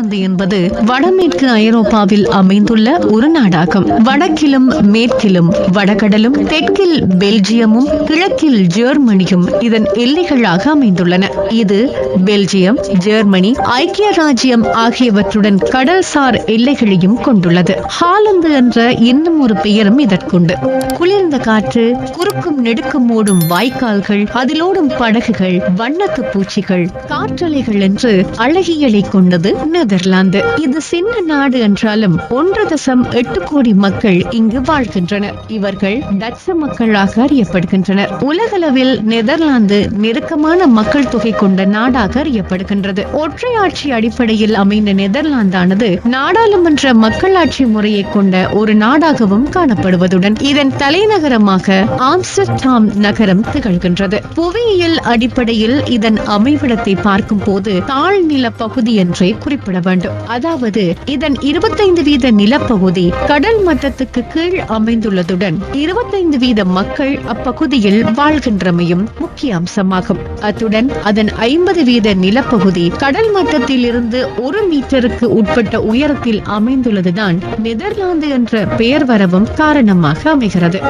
Netherlands என்பது வடமேற்கு ஐரோப்பாவில் அமைந்துள்ள ஒரு நாடாகும். வடக்கிலும் மேற்கிலும் வடகடலும் தெற்கில் பெல்ஜியமும் கிழக்கில் ஜெர்மனியும் இதன் எல்லைகளாக அமைந்துள்ளன. இது பெல்ஜியம் ஜெர்மனி ஐக்கிய ராஜ்யம் ஆகியவற்றுடன் கடல்சார் எல்லைகளையும் கொண்டுள்ளது. ஹாலந்து என்ற இன்னும் ஒரு பெயரும் இதற்குண்டு. குளிர்ந்த காற்று குறுக்கும் நெடுக்கும் ஓடும் வாய்க்கால்கள் அதிலோடும் படகுகள் வண்ணத்து பூச்சிகள் காற்றலைகள் என்று அழகியலை கொண்டது நெதர்லாந்து. இது சின்ன நாடு என்றாலும் ஒன்று தசம் எட்டு கோடி மக்கள் இங்கு வாழ்கின்றனர். இவர்கள் டச்சு மக்களாக அறியப்படுகின்றனர். உலகளவில் நெதர்லாந்து நெருக்கமான மக்கள் தொகை கொண்ட நாடாக அறியப்படுகின்றது. ஒற்றையாட்சி அடிப்படையில் அமைந்த நெதர்லாந்தானது நாடாளுமன்ற மக்களாட்சி முறையை கொண்ட ஒரு நாடாகவும் காணப்படுவதுடன் இதன் தலைநகரமாக ஆம்ஸ்டர்டாம் நகரம் திகழ்கின்றது. புவியியல் அடிப்படையில் இதன் அமைவிடத்தை பார்க்கும் போது தாழ்நில பகுதி என்றே குறிப்பிட கொள்ள வேண்டும். அதாவது இதன் இருபத்தைந்து வீத நிலப்பகுதி கடல் மட்டத்துக்கு கீழ் அமைந்துள்ளதுடன் இருபத்தைந்து வீத மக்கள் அப்பகுதியில் வாழ்கின்றமையும் முக்கிய அம்சமாகும். அத்துடன் அதன் ஐம்பது வீத நிலப்பகுதி கடல் மட்டத்தில் இருந்து ஒரு மீட்டருக்கு உட்பட்ட உயரத்தில் அமைந்துள்ளதுதான் நெதர்லாந்து என்ற பெயர் வரவும் காரணமாக அமைகிறது.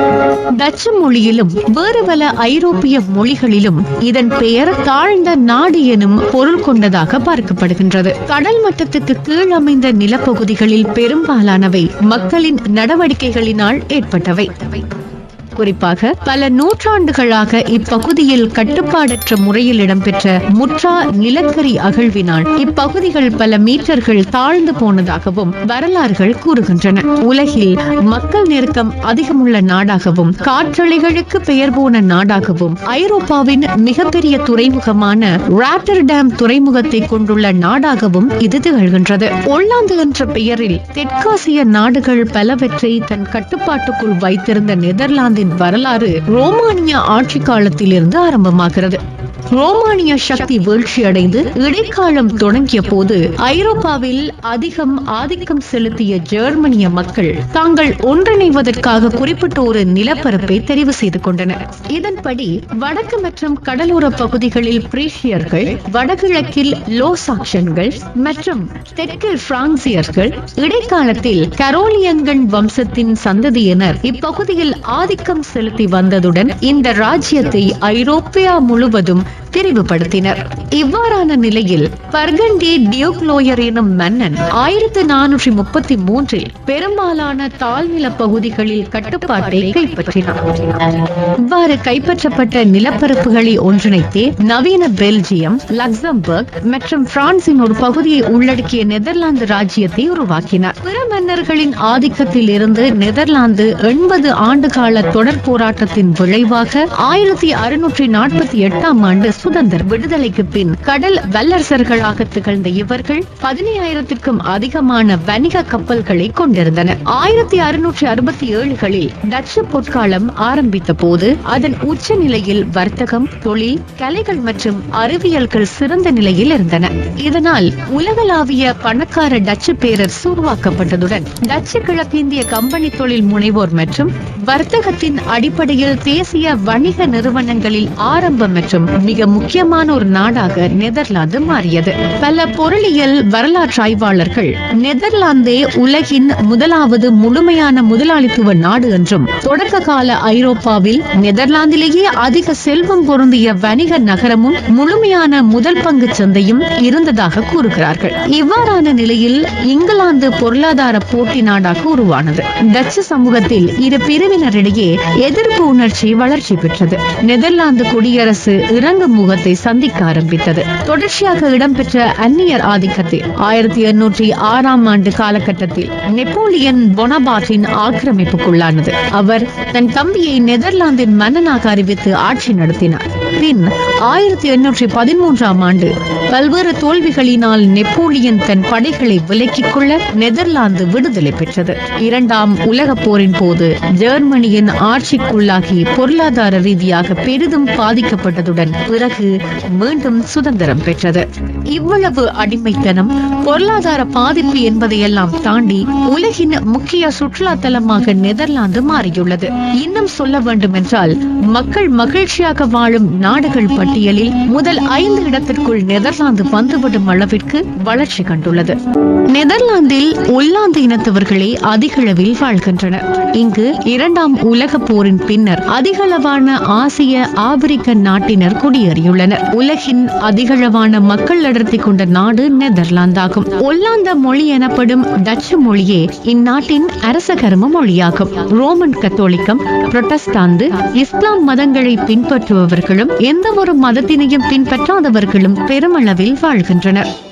டச்சு மொழியிலும் வேறு பல ஐரோப்பிய மொழிகளிலும் இதன் பெயர் தாழ்ந்த நாடு எனும் பொருள் கொண்டதாக பார்க்கப்படுகின்றது. கடல் மட்ட மட்டத்துக்கு கீழ் அமைந்த நிலப்பகுதிகளில் பெரும்பாலானவை மக்களின் நடவடிக்கைகளினால் ஏற்பட்டவை. குறிப்பாக பல நூற்றாண்டுகளாக இப்பகுதியில் கட்டுப்பாடற்ற முறையில் இடம்பெற்ற முற்றா நிலக்கரி அகழ்வினால் இப்பகுதிகள் பல மீட்டர்கள் தாழ்ந்து போனதாகவும் வரலாறுகள் கூறுகின்றன. உலகில் மக்கள் நெருக்கம் அதிகமுள்ள நாடாகவும் காற்றலைகளுக்கு பெயர் போன நாடாகவும் ஐரோப்பாவின் மிகப்பெரிய துறைமுகமான ராட்டர்டாம் துறைமுகத்தை கொண்டுள்ள நாடாகவும் இது திகழ்கின்றது. ஒல்லாந்து என்ற பெயரில் தெற்காசிய நாடுகள் பலவற்றை தன் கட்டுப்பாட்டுக்குள் வைத்திருந்த நெதர்லாந்தின் வரலாறு ரோமானிய ஆட்சி காலத்திலிருந்து ஆரம்பமாகிறது. ரோமானிய சக்தி வீழ்ச்சி அடைந்து இடைக்காலம் தொடங்கிய போது ஐரோப்பாவில் அதிகம் ஆதிக்கம் செலுத்திய ஜெர்மனிய மக்கள் தாங்கள் ஒன்றிணைவதற்காக குறிப்பிட்ட ஒரு நிலப்பரப்பை தெரிவு செய்து கொண்டனர். இதன்படி வடக்கு மற்றும் கடலோர பகுதிகளில் பிரீஷியர்கள் வடகிழக்கில் லோசாக்சன்கள் மற்றும் தெற்கில் பிரான்சியர்கள் இடைக்காலத்தில் கரோலியன்கன் வம்சத்தின் சந்ததியினர். இப்பகுதியில் ஆதிக்கம் கவனம் செலுத்தி வந்ததுடன் இந்த ராஜ்யத்தை ஐரோப்பியா முழுவதும் விரிவுபடுத்தினர் இவ்வாறான நிலையில் பர்கண்டி டியோக்லோயர் எனும் மன்னன் ஆயிரத்தி நானூற்றி முப்பத்தி மூன்றில் பெரும்பாலான தாழ்நில பகுதிகளில் கட்டுப்பாட்டை கைப்பற்றினார் இவ்வாறு கைப்பற்றப்பட்ட நிலப்பரப்புகளை ஒன்றிணைத்தே நவீன பெல்ஜியம் லக்சம்பர்க் மற்றும் பிரான்சின் ஒரு பகுதியை உள்ளடக்கிய நெதர்லாந்து ராஜ்யத்தை உருவாக்கினார். பிற மன்னர்களின் ஆதிக்கத்தில் இருந்து நெதர்லாந்து எண்பது ஆண்டு கால தொடர் போராட்டத்தின் விளைவாக ஆயிரத்தி அறுநூற்றி நாற்பத்தி எட்டாம் ஆண்டு சுதந்திர விடுதலைக்கு பின் கடல் வல்லரசர்களாக திகழ்ந்த இவர்கள் பதினையாயிரத்திற்கும் அதிகமான வணிக கப்பல்களை கொண்டிருந்தனர். ஆயிரத்தி அறுநூற்றி அறுபத்தி ஏழுகளில் டச்சு பொற்காலம் ஆரம்பித்த போது அதன் உச்ச நிலையில் வர்த்தகம் தொழில் கலைகள் மற்றும் அறிவியல்கள் சிறந்த நிலையில் இருந்தன. இதனால் உலகளாவிய பணக்கார டச்சு பேரரசு உருவாக்கப்பட்டதுடன் டச்சு கிழக்கிந்திய கம்பெனி தொழில் முனைவோர் மற்றும் வர்த்தகத்தின் அடிப்படையில் தேசிய வணிக நிறுவனங்களில் ஆரம்பம் மற்றும் மிக முக்கியமான ஒரு நாடாக நெதர்லாந்து மாறியது. பல பொருளியல் வரலாற்று ஆய்வாளர்கள் நெதர்லாந்தே உலகின் முதலாவது முழுமையான முதலாளித்துவ நாடு என்றும் தொடக்க கால ஐரோப்பாவில் நெதர்லாந்திலேயே அதிக செல்வம் பொருந்திய வணிக நகரமும் முழுமையான முதல் பங்கு சந்தையும் இருந்ததாக கூறுகிறார்கள். இவ்வாறான நிலையில் இங்கிலாந்து பொருளாதார போட்டி நாடாக உருவானது. டச்சு சமூகத்தில் இரு பிரிவினரிடையே எதிர்ப்பு உணர்ச்சி வளர்ச்சி பெற்றது. நெதர்லாந்து குடியரசு இறங்கு முகத்தை சந்திக்க ஆரம்பித்தது. தொடர்ச்சியாக இடம்பெற்ற அந்நியர் ஆதிக்கத்தில் ஆயிரத்தி எண்ணூற்றி ஆறாம் ஆண்டு காலகட்டத்தில் நெப்போலியன் பொனபாட்டின் ஆக்கிரமிப்புக்குள்ளானது. அவர் தன் தம்பியை நெதர்லாந்தின் மன்னனாக அறிவித்து ஆட்சி நடத்தினார். பின் ஆயிரத்தி எண்ணூற்றி பதிமூன்றாம் ஆண்டு பல்வேறு தோல்விகளினால் நெப்போலியன் தன் படைகளை விலக்கிக் கொள்ள நெதர்லாந்து விடுதலை பெற்றது. இரண்டாம் உலக போரின் போது ஜெர்மனியின் ஆட்சிக்குள்ளாகி பொருளாதார ரீதியாக பெரிதும் பாதிக்கப்பட்டதுடன் பிறகு மீண்டும் சுதந்திரம் பெற்றது. இவ்வளவு அடிமைத்தனம் பொருளாதார பாதிப்பு என்பதையெல்லாம் தாண்டி உலகின் முக்கிய சுற்றுலா தலமாக நெதர்லாந்து மாறியுள்ளது. இன்னும் சொல்ல வேண்டும் என்றால் மக்கள் மகிழ்ச்சியாக வாழும் நாடுகள் பட்டியலில் முதல் ஐந்து இடத்திற்குள் நெதர்லாந்து வந்துவிடும் அளவிற்கு வளர்ச்சி கண்டுள்ளது. நெதர்லாந்தில் உல்லாந்து இனத்தவர்களே அதிகளவில் வாழ்கின்றனர். இங்கு இரண்டாம் உலக போரின் பின்னர் அதிகளவான ஆசிய ஆப்பிரிக்க நாட்டினர் குடியேறியுள்ளனர். உலகின் அதிகளவான மக்கள் அடர்த்தி கொண்ட நாடு நெதர்லாந்தாகும். ஒல்லாந்த மொழி எனப்படும் டச்சு மொழியே இந்நாட்டின் அரசகர்ம மொழியாகும். ரோமன் கத்தோலிக்கம் புரொட்டஸ்டாந்து இஸ்லாம் மதங்களை பின்பற்றுபவர்களும் எந்த ஒரு மதத்தினையும் பின்பற்றாதவர்களும் பெருமளவில் வாழ்கின்றனர்.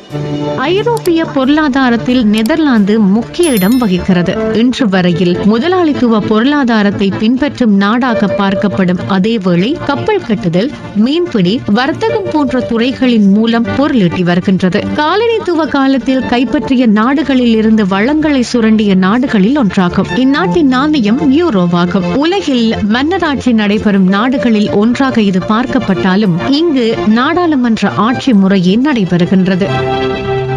ஐரோப்பிய பொருளாதாரத்தில் நெதர்லாந்து முக்கிய இடம் வகிக்கிறது. இன்று வரையில் முதலாளித்துவ பொருளாதாரத்தை பின்பற்றும் நாடாக பார்க்கப்படும் அதேவேளை கப்பல் கட்டுதல் மீன்பிடி வர்த்தகம் போன்ற துறைகளின் மூலம் பொருளீட்டி வருகின்றது. காலனித்துவ காலத்தில் கைப்பற்றிய நாடுகளில் இருந்து வளங்களை சுரண்டிய நாடுகளில் ஒன்றாகும். இந்நாட்டின் நாணயம் யூரோவாகும். உலகில் மன்னராட்சி நடைபெறும் நாடுகளில் ஒன்றாக இது பார்க்கப்பட்டாலும் இங்கு நாடாளுமன்ற ஆட்சி முறையே நடைபெறுகின்றது.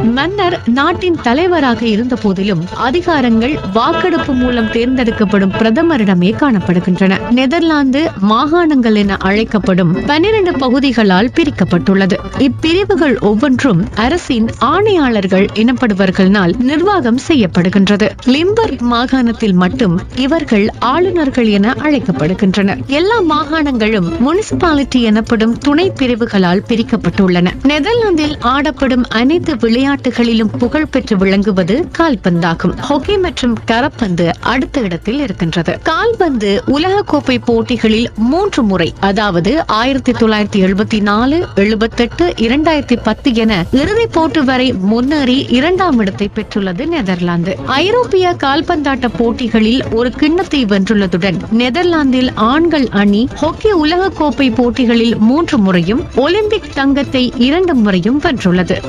மன்னர் நாட்டின் தலைவராக இருந்த போதிலும் அதிகாரங்கள் வாக்கெடுப்பு மூலம் தேர்ந்தெடுக்கப்படும் பிரதமரிடமே காணப்படுகின்றன. நெதர்லாந்து மாகாணங்கள் என அழைக்கப்படும் பன்னிரண்டு பகுதிகளால் பிரிக்கப்பட்டுள்ளது. இப்பிரிவுகள் ஒவ்வொன்றும் அரசின் ஆணையாளர்கள் எனப்படுவர்களால் நிர்வாகம் செய்யப்படுகின்றது. லிம்பர்க் மாகாணத்தில் மட்டும் இவர்கள் ஆளுநர்கள் என அழைக்கப்படுகின்றனர். எல்லா மாகாணங்களும் முனிசிபாலிட்டி எனப்படும் துணை பிரிவுகளால் பிரிக்கப்பட்டுள்ளன. நெதர்லாந்தில் ஆடப்படும் அனைத்து விளையாட்டு விளையாட்டுகளிலும் புகழ் பெற்று விளங்குவது கால்பந்தாகும். ஹாக்கி மற்றும் கரப்பந்து அடுத்த இடத்தில் இருக்கின்றது. கால்பந்து உலக கோப்பை போட்டிகளில் மூன்று முறை அதாவது ஆயிரத்தி தொள்ளாயிரத்தி எழுபத்தி நாலு எழுபத்தெட்டு இரண்டாயிரத்தி பத்து என இறுதி போட்டி வரை முன்னேறி இரண்டாம் இடத்தை பெற்றுள்ளது நெதர்லாந்து. ஐரோப்பிய கால்பந்தாட்ட போட்டிகளில் ஒரு கிண்ணத்தை வென்றுள்ளதுடன் நெதர்லாந்தில் ஆண்கள் அணி ஹாக்கி உலக கோப்பை போட்டிகளில் மூன்று முறையும் ஒலிம்பிக் தங்கத்தை இரண்டு முறையும் வென்றுள்ளது.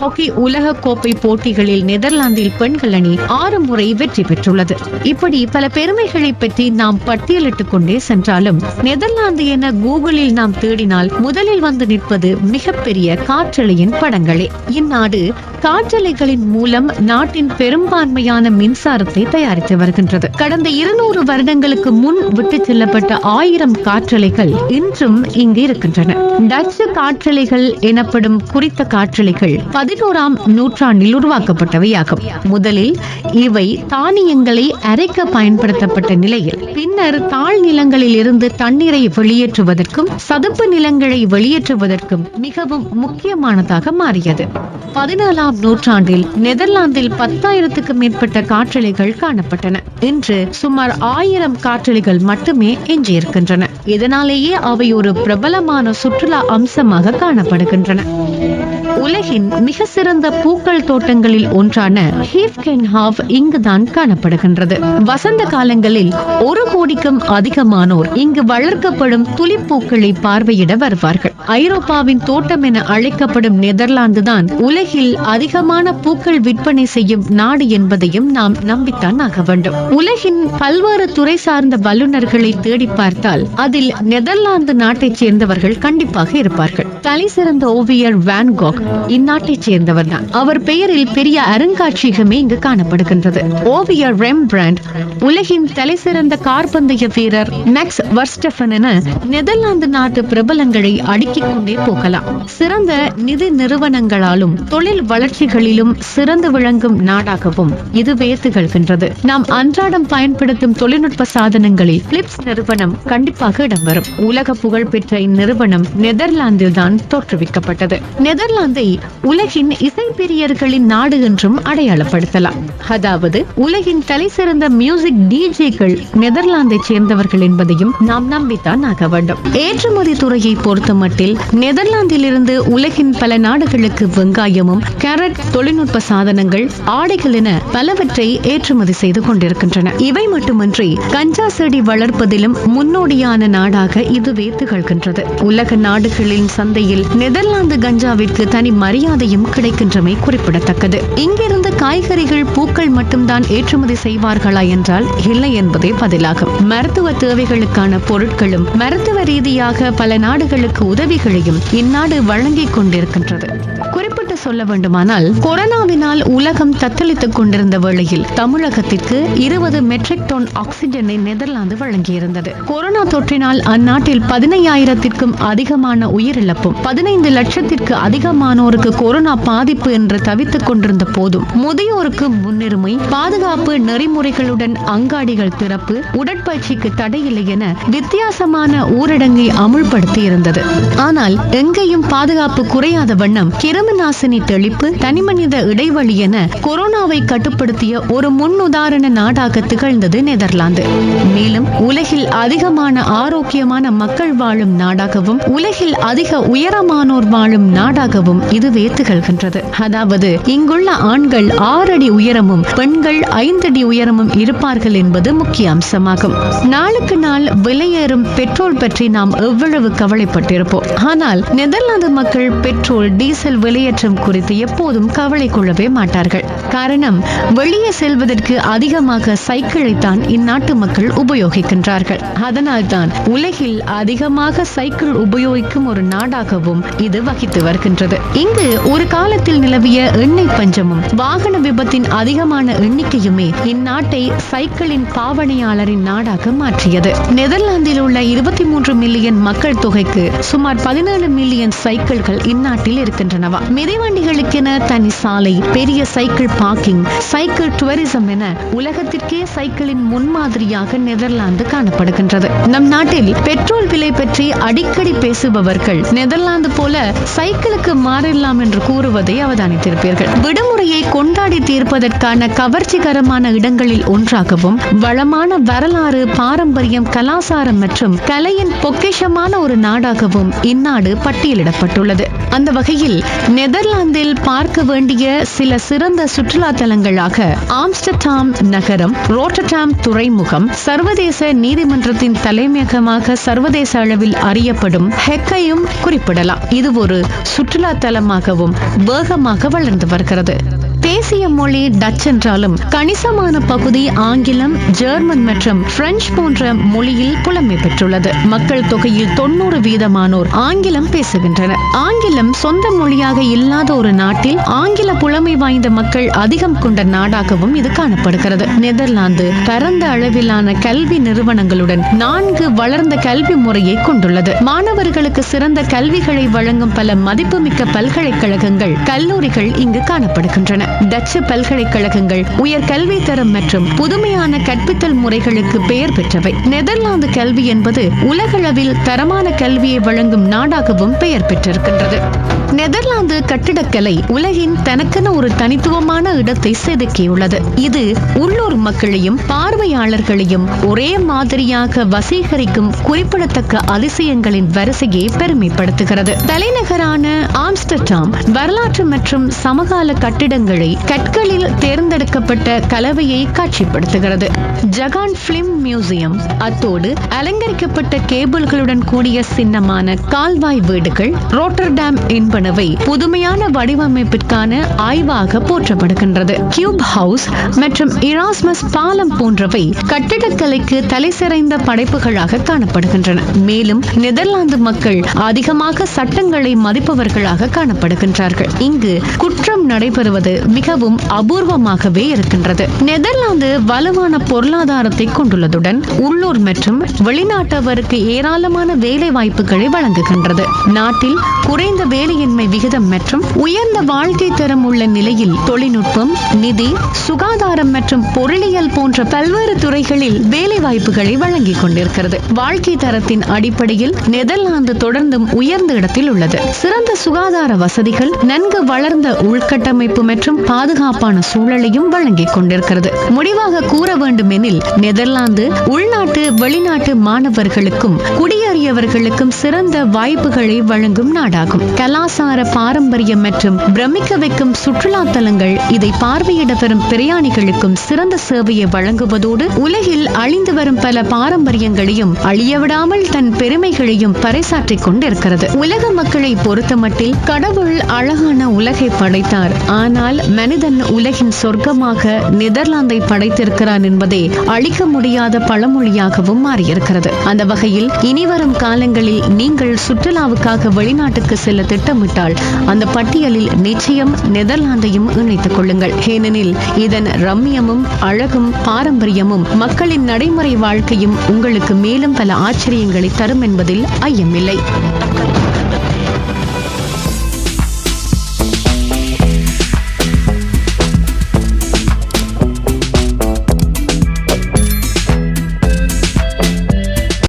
ஹாக்கி உலக கோப்பை போட்டிகளில் நெதர்லாந்தில் பெண்கள் அணி ஆறு முறை வெற்றி பெற்றுள்ளது. இப்படி பல பெருமைகளை பற்றி நாம் பட்டியலிட்டுக் கொண்டே சென்றாலும் நெதர்லாந்து என கூகுளில் நாம் தேடினால் முதலில் வந்து நிற்பது மிகப்பெரிய காற்றலையின் படங்களே. இந்நாடு காற்றலைகளின் மூலம் நாட்டின் பெரும்பான்மையான மின்சாரத்தை தயாரித்து வருகின்றது. கடந்த இருநூறு வருடங்களுக்கு முன் விட்டுச் செல்லப்பட்ட ஆயிரம் காற்றலைகள் இன்றும் இங்கு இருக்கின்றன. டச்சு காற்றலைகள் எனப்படும் குறித்த காற்றலைகள் பதினோராம் நூற்றாண்டில் உருவாக்கப்பட்டவையாகும். முதலில் இவை தானியங்களை அரைக்க பயன்படுத்தப்பட்ட நிலையில் பின்னர் தாழ் நிலங்களில் இருந்து தண்ணீரை வெளியேற்றுவதற்கும் சதுப்பு நிலங்களை வெளியேற்றுவதற்கும் மிகவும் முக்கியமானதாக மாறியது. பதினாலாம் நூற்றாண்டில் நெதர்லாந்தில் பத்தாயிரத்துக்கு மேற்பட்ட காற்றலைகள் காணப்பட்டன. இன்று சுமார் ஆயிரம் காற்றலைகள் மட்டுமே எஞ்சியிருக்கின்றன. இதனாலேயே அவை ஒரு பிரபலமான சுற்றுலா அம்சமாக காணப்படுகின்றன. உலகின் மிக சிறந்த பூக்கள் தோட்டங்களில் ஒன்றான ஹீஃப்கென்ஹாவ் இங்குதான் காணப்படுகின்றது. வசந்த காலங்களில் ஒரு கோடிக்கும் அதிகமானோர் இங்கு வளர்க்கப்படும் துளிப்பூக்களை பார்வையிட வருவார்கள். ஐரோப்பாவின் தோட்டம் என அழைக்கப்படும் நெதர்லாந்து தான் உலகில் அதிகமான பூக்கள் விற்பனை செய்யும் நாடு என்பதையும் நாம் நம்பித்தான் ஆக வேண்டும். உலகின் பல்வேறு துறை சார்ந்த வல்லுநர்களை தேடி பார்த்தால் அதில் நெதர்லாந்து நாட்டைச் சேர்ந்தவர்கள் கண்டிப்பாக இருப்பார்கள். தலை சிறந்த ஓவியர் வேன்காக் இந்நாட்டை சேர்ந்தவர் தான். அவர் பெயரில் பெரிய அருங்காட்சியகமே இங்கு காணப்படுகின்றது. ஓவியர் ரெம்பிராண்ட் உலகின் தலை சிறந்த கார்பந்தய வீரர் மேக்ஸ் வர்ஸ்டபன் என நெதர்லாந்து நாட்டு பிரபலங்களை அடுக்கிக் கொண்டே போகலாம். சிறந்த நிதி நிறுவனங்களாலும் தொழில் வளர்ச்சிகளிலும் சிறந்து விளங்கும் நாடாகவும் இதுவே திகழ்கின்றது. நாம் அன்றாடம் பயன்படுத்தும் தொழில்நுட்ப சாதனங்களில் பிலிப்ஸ் நிறுவனம் கண்டிப்பாக இடம்பெறும். உலக புகழ் பெற்ற இந்நிறுவனம் நெதர்லாந்தில் தான் தோற்றுவிக்கப்பட்டது. நெதர்லாந்து இதை உலகின் இசைப்பிரியர்களின் நாடு என்றும் அடையாளப்படுத்தலாம். அதாவது உலகின் தலை சிறந்த மியூசிக் டிஜேக்கள் நெதர்லாந்தை சேர்ந்தவர்கள் என்பதையும் நாம் நம்பித்தான் ஆக வேண்டும். ஏற்றுமதி துறையை பொறுத்த மட்டில் நெதர்லாந்திலிருந்து உலகின் பல நாடுகளுக்கு வெங்காயமும் கேரட் தொழில்நுட்ப சாதனங்கள் ஆடைகள் என பலவற்றை ஏற்றுமதி செய்து கொண்டிருக்கின்றன. இவை மட்டுமின்றி கஞ்சா செடி வளர்ப்பதிலும் முன்னோடியான நாடாக இதுவே திகழ்கின்றது. உலக நாடுகளின் சந்தையில் நெதர்லாந்து கஞ்சாவிற்கு தனி தனி மரியாதையும் கிடைக்கின்றமை குறிப்பிடத்தக்கது. இங்கிருந்து காய்கறிகள் பூக்கள் மட்டும்தான் ஏற்றுமதி செய்வார்களா என்றால் இல்லை என்பதே பதிலாகும். மருத்துவ தேவைகளுக்கான பொருட்களும் மருத்துவ ரீதியாக பல நாடுகளுக்கு உதவிகளையும் இந்நாடு வழங்கிக் கொண்டிருக்கின்றது. சொல்ல வேண்டுமானால் கொரோனாவினால் உலகம் தத்தளித்துக் கொண்டிருந்த வேளையில் தமிழகத்திற்கு இருபது மெட்ரிக் டன் ஆக்சிஜனை நெதர்லாந்து வழங்கியிருந்தது. கொரோனா தொற்றினால் அந்நாட்டில் பதினையாயிரத்திற்கும் அதிகமான உயிரிழப்பும் பதினைந்து லட்சத்திற்கு அதிகமானோருக்கு கொரோனா பாதிப்பு என்று தவித்துக் கொண்டிருந்த போதும் முதியோருக்கு முன்னுரிமை பாதுகாப்பு நெறிமுறைகளுடன் அங்காடிகள் திறப்பு உடற்பயிற்சிக்கு தடையில்லை என வித்தியாசமான ஊரடங்கை அமுல்படுத்தி இருந்தது ஆனால் எங்கேயும் பாதுகாப்பு குறையாத வண்ணம் கிருமி நாசினி தெளிப்பு தனிமனித இடைவெளி என கொரோனாவை கட்டுப்படுத்திய ஒரு முன்னுதாரண நாடாக திகழ்ந்தது நெதர்லாந்து. மேலும் உலகில் அதிகமான ஆரோக்கியமான மக்கள் வாழும் நாடாகவும் உலகில் அதிக உயரமானோர் வாழும் நாடாகவும் இதுவே திகழ்கின்றது. அதாவது இங்குள்ள ஆண்கள் ஆறடி உயரமும் பெண்கள் ஐந்தடி உயரமும் இருப்பார்கள் என்பது முக்கிய அம்சமாகும். நாளுக்கு நாள் விலையேறும் பெட்ரோல் பற்றி நாம் எவ்வளவு கவலைப்பட்டிருப்போம். ஆனால் நெதர்லாந்து மக்கள் பெட்ரோல் டீசல் விலையற்ற விலையேற்றம் குறித்து எப்போதும் கவலை கொள்ளவே மாட்டார்கள். காரணம் வெளியே செல்வதற்கு அதிகமாக சைக்கிளை தான் இந்நாட்டு மக்கள் உபயோகிக்கின்றார்கள். அதனால்தான் உலகில் அதிகமாக சைக்கிள் உபயோகிக்கும் ஒரு நாடாகவும் இது வகித்து வருகின்றது. இங்கு ஒரு காலத்தில் நிலவிய எண்ணெய் பஞ்சமும் வாகன விபத்தின் அதிகமான எண்ணிக்கையுமே இந்நாட்டை சைக்கிளின் பாவனையாளரின் நாடாக மாற்றியது. நெதர்லாந்தில் உள்ள இருபத்தி மூன்று மில்லியன் மக்கள் தொகைக்கு சுமார் பதினேழு மில்லியன் சைக்கிள்கள் இந்நாட்டில் இருக்கின்றனவா. மிதி மிதிவண்டிகளுக்கென தனி சாலை பெரிய சைக்கிள் பார்க்கிங் சைக்கிள் டூரிசம் என உலகத்திற்கே சைக்கிளின் முன்மாதிரியாக நெதர்லாந்து காணப்படுகின்றது. நம் நாட்டில் பெட்ரோல் விலை பற்றி அடிக்கடி பேசுபவர்கள் நெதர்லாந்து போல சைக்கிளுக்கு மாறிடலாம் என்று கூறுவதை அவதானித்திருப்பீர்கள். விடுமுறையை கொண்டாடி தீர்ப்பதற்கான கவர்ச்சிகரமான இடங்களில் ஒன்றாகவும் வளமான வரலாறு பாரம்பரியம் கலாசாரம் மற்றும் கலையின் பொக்கிஷமான ஒரு நாடாகவும் இந்நாடு பட்டியலிடப்பட்டுள்ளது. அந்த வகையில் நெதர்லாந்தில் பார்க்க வேண்டிய சில சிறந்த சுற்றுலா தலங்களாக ஆம்ஸ்டர்டாம் நகரம் ரோட்டர்டாம் துறைமுகம் சர்வதேச நீதிமன்றத்தின் தலைமையகமாக சர்வதேச அளவில் அறியப்படும் ஹெக்கையும் குறிப்பிடலாம். இது ஒரு சுற்றுலா தலமாகவும் வேகமாக வளர்ந்து வருகிறது. தேசிய மொழி டச் என்றாலும் கணிசமான பகுதி ஆங்கிலம் ஜெர்மன் மற்றும் பிரெஞ்சு போன்ற மொழியில் புலமை பெற்றுள்ளது. மக்கள் தொகையில் தொண்ணூறு வீதமானோர் ஆங்கிலம் பேசுகின்றனர். ஆங்கிலம் சொந்த மொழியாக இல்லாத ஒரு நாட்டில் ஆங்கில புலமை வாய்ந்த மக்கள் அதிகம் கொண்ட நாடாகவும் இது காணப்படுகிறது. நெதர்லாந்து பரந்த அளவிலான கல்வி நிறுவனங்களுடன் நான்கு வளர்ந்த கல்வி முறையை கொண்டுள்ளது. மாணவர்களுக்கு சிறந்த கல்விகளை வழங்கும் பல மதிப்புமிக்க பல்கலைக்கழகங்கள் கல்லூரிகள் இங்கு காணப்படுகின்றன. டச்சு பல்கலைக்கழகங்கள் உயர் கல்வி தரம் மற்றும் புதுமையான கற்பித்தல் முறைகளுக்கு பெயர் பெற்றவை. நெதர்லாந்து கல்வி என்பது உலகளவில் தரமான கல்வியை வழங்கும் நாடாகவும் பெயர் பெற்றிருக்கின்றது. நெதர்லாந்து கட்டிடக்கலை உலகின் தனக்கென ஒரு தனித்துவமான இடத்தை செதுக்கியுள்ளது. இது உள்ளூர் மக்களையும் பார்வையாளர்களையும் ஒரே மாதிரியாக வசீகரிக்கும் குறிப்பிடத்தக்க அதிசயங்களின் வரிசையை பெருமைப்படுத்துகிறது. தலைநகரான ஆம்ஸ்டர்டாம் வரலாற்று மற்றும் சமகால கட்டிடங்களை கற்களில் தேர்ந்தெடுக்கப்பட்ட கலவையை காட்சிப்படுத்துகிறது. ஜகான் பிலிம் மியூசியம் அத்தோடு அலங்கரிக்கப்பட்ட கேபிள்களுடன் கூடிய சின்னமான கால்வாய் வீடுகள் ரோட்டர்டாம் கனவை புதுமையான வடிவமைப்பிற்கான ஆய்வாக போற்றப்படுகின்றது. கியூப் ஹவுஸ் மற்றும் இராஸ்மஸ் பாலம் போன்றவை கட்டிடக்கலைக்கு தலைசிறைந்த படைப்புகளாக காணப்படுகின்றன. மேலும் நெதர்லாந்து மக்கள் அதிகமாக சட்டங்களை மதிப்பவர்களாக காணப்படுகின்றார்கள். இங்கு குற்றம் நடைபெறுவது மிகவும் அபூர்வமாகவே இருக்கின்றது. நெதர்லாந்து வலுவான பொருளாதாரத்தை கொண்டுள்ளதுடன் உள்ளூர் மற்றும் வெளிநாட்டவருக்கு ஏராளமான வேலை வாய்ப்புகளை வழங்குகின்றது. நாட்டில் குறைந்த வேலையின்மை விகிதம் மற்றும் உயர்ந்த வாழ்க்கை தரம் உள்ள நிலையில் தொழில்நுட்பம் நிதி சுகாதாரம் மற்றும் பொருளியல் போன்ற பல்வேறு துறைகளில் வேலை வாய்ப்புகளை வழங்கிக் கொண்டிருக்கிறது. வாழ்க்கை தரத்தின் அடிப்படையில் நெதர்லாந்து தொடர்ந்தும் உயர்ந்த இடத்தில் உள்ளது. சிறந்த சுகாதார வசதிகள் நன்கு வளர்ந்த உள்கட்டமைப்பு மற்றும் பாதுகாப்பான சூழலையும் வழங்கிக் கொண்டிருக்கிறது. முடிவாக கூற வேண்டுமெனில் நெதர்லாந்து உள்நாட்டு வெளிநாட்டு மாணவர்களுக்கும் குடியேறியவர்களுக்கும் சிறந்த வாய்ப்புகளை வழங்கும் நாடாகும். கலாச கலாச்சார பாரம்பரியம் மற்றும் பிரமிக்க வைக்கும் சுற்றுலா தலங்கள் இதை பார்வையிட பெறும் பிரயாணிகளுக்கும் சிறந்த சேவையை வழங்குவதோடு உலகில் அழிந்து வரும் பல பாரம்பரியங்களையும் அழியவிடாமல் தன் பெருமைகளையும் பறைசாற்றிக் கொண்டிருக்கிறது. உலக மக்களை பொறுத்தமட்டில் கடவுள் அழகான உலகை படைத்தார். ஆனால் மனிதன் உலகின் சொர்க்கமாக நெதர்லாந்தை படைத்திருக்கிறான் என்பதே அழிக்க முடியாத பழமொழியாகவும் மாறியிருக்கிறது. அந்த வகையில் இனிவரும் காலங்களில் நீங்கள் சுற்றுலாவுக்காக வெளிநாட்டுக்கு செல்ல விட்டால் அந்த பட்டியலில் நிச்சயம் நெதர்லாந்தையும் இணைத்துக் கொள்ளுங்கள். ஏனெனில் இதன் ரம்மியமும் அழகும் பாரம்பரியமும் மக்களின் நடைமுறை வாழ்க்கையும் உங்களுக்கு மேலும் பல ஆச்சரியங்களை தரும் என்பதில் ஐயமில்லை.